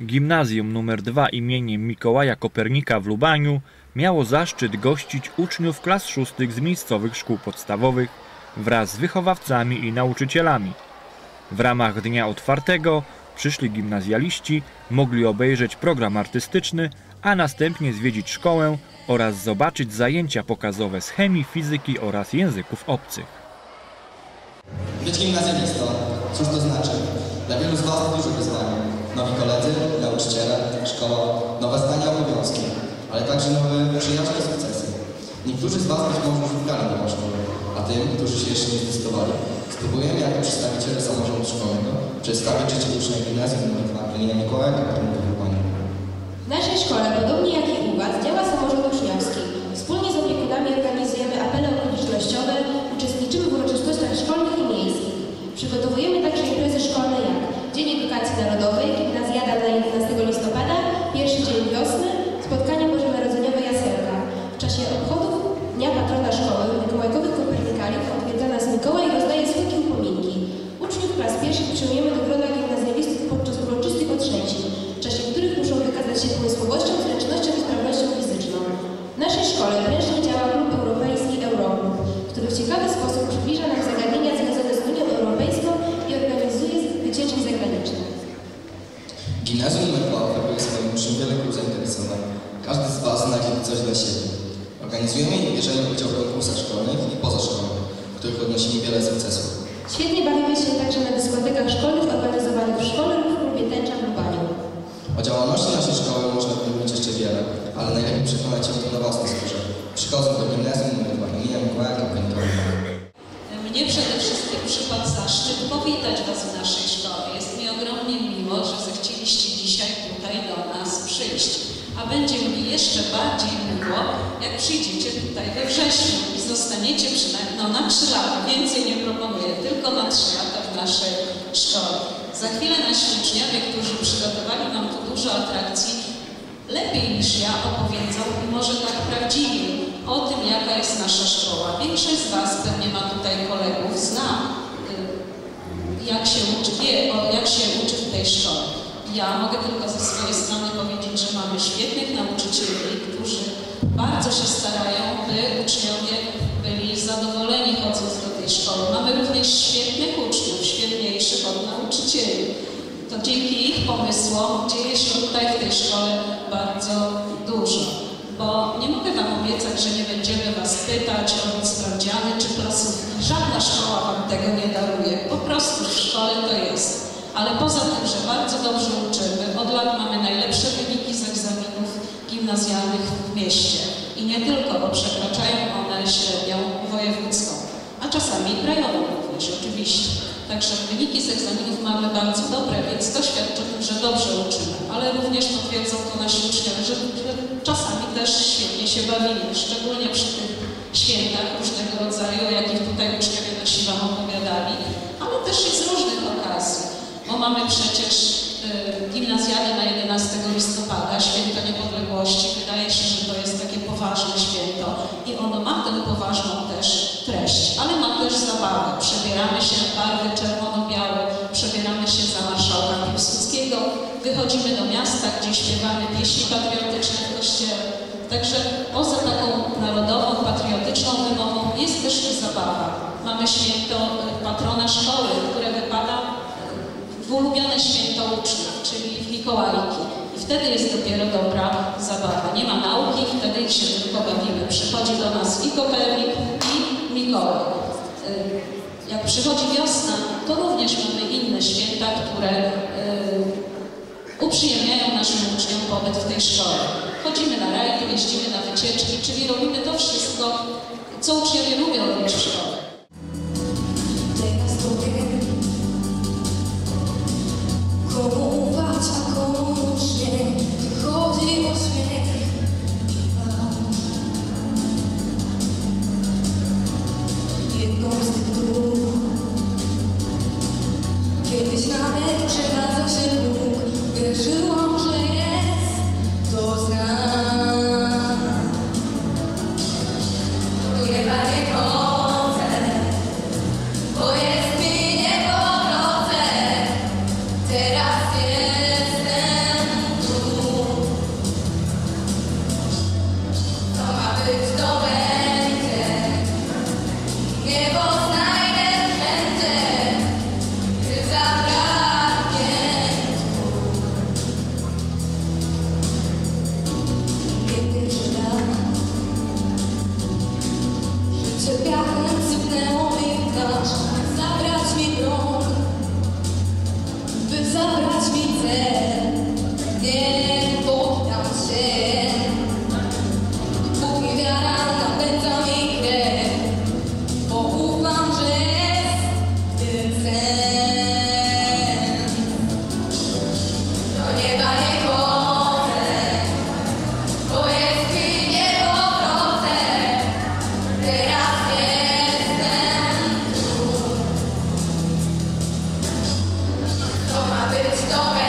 Gimnazjum nr 2 imieniem Mikołaja Kopernika w Lubaniu miało zaszczyt gościć uczniów klas szóstych z miejscowych szkół podstawowych wraz z wychowawcami i nauczycielami. W ramach dnia otwartego przyszli gimnazjaliści mogli obejrzeć program artystyczny, a następnie zwiedzić szkołę oraz zobaczyć zajęcia pokazowe z chemii, fizyki oraz języków obcych. Być gimnazjalistą, cóż to znaczy? Dla wielu z Was to duże wyzwanie. Nowi koledzy, nauczyciele, szkoła, nowe zdania, obowiązki, ale także nowe przyjaźnie sukcesy. Niektórzy z Was być może już wybrali nową a tym, którzy się jeszcze nie zdecydowali, spróbujemy jako przedstawiciele samorządu szkolnego przedstawić życie ucznia gimnazjum nr 2 imienia Mikołaja Lubaniu. W naszej szkole, podobnie jak i u Was, działa samorząd uczniowski. Ciekawy sposób przybliża nam zagadnienia związane z Unią Europejską i organizuje wycieczki zagraniczne. Gimnazjum nr 2 oferuje swoim uczniom wiele kół zainteresowań. Każdy z Was znajdzie coś dla siebie. Organizujemy i bierzemy udział w konkursach szkolnych i pozaszkolnych, w których odnosimy wiele sukcesów. Świetnie bawimy się także na dyskotekach szkolnych organizowanych w szkole lub w klubie Tęcza w Lubaniu. O działalności naszej szkoły można by mówić jeszcze wiele, ale najlepiej przekonać się o tym na własnej skórze. Przychodząc do gimnazjum nr 2 imienia Mikołaja Kopernika w Lubaniu. Mnie przede przypadł zaszczyt powitać Was w naszej szkole. Jest mi ogromnie miło, że zechcieliście dzisiaj tutaj do nas przyjść. A będzie mi jeszcze bardziej miło, jak przyjdziecie tutaj we wrześniu i zostaniecie przynajmniej no, na trzy lata. Więcej nie proponuję, tylko na trzy lata w naszej szkole. Za chwilę nasi uczniowie, którzy przygotowali nam tu dużo atrakcji, lepiej niż ja opowiedzą i może tak prawdziwie o tym, jaka jest nasza szkoła. Większość z Was pewnie ma tutaj kolegów, zna y, jak się uczy, wie, o, jak się uczy w tej szkole. Ja mogę tylko ze swojej strony powiedzieć, że mamy świetnych nauczycieli, którzy bardzo się starają, by uczniowie byli zadowoleni chodząc do tej szkoły. Mamy również świetnych uczniów, świetniejszych od nauczycieli. To dzięki ich pomysłom dzieje się tutaj w tej szkole bardzo dużo. Bo nie mogę Wam obiecać, że nie będziemy Was pytać o sprawdziany czy klasówki. Żadna szkoła Wam tego nie daruje. Po prostu w szkole to jest. Ale poza tym, że bardzo dobrze uczymy, od lat mamy najlepsze wyniki z egzaminów gimnazjalnych w mieście. I nie tylko, bo przekraczają one średnią wojewódzką, a czasami krajową również, oczywiście. Także wyniki z egzaminów mamy bardzo dobre, więc to świadczy o tym, że dobrze uczymy, ale również potwierdzą to nasi uczniowie, że, czasami też świetnie się bawimy, szczególnie przy tych świętach różnego rodzaju, jakich tutaj uczniowie nasi Wam opowiadali, ale też i z różnych okazji, bo mamy przecież y, gimnazjalne na 11 listopada, święto niepodległości. Wydaje się, że to jest takie poważne święto i ono ma tę poważną też treść, ale ma też zabawę. Przebieramy się w barwy czerwono-białe, przebieramy się za marszałka Piłsudskiego, wychodzimy do miasta, gdzie śpiewamy pieśni patriotyczne w kościele. Także poza taką narodową, przychodzi wiosna, to również mamy inne święta, które e, uprzyjemniają naszym uczniom pobyt w tej szkole. Chodzimy na rajdy, jeździmy na wycieczki, czyli robimy to wszystko, co uczniowie lubią robić w szkole. Jedną z tych dróg kiedy ślamek przechadza się Bóg, wierzyłam Cristo.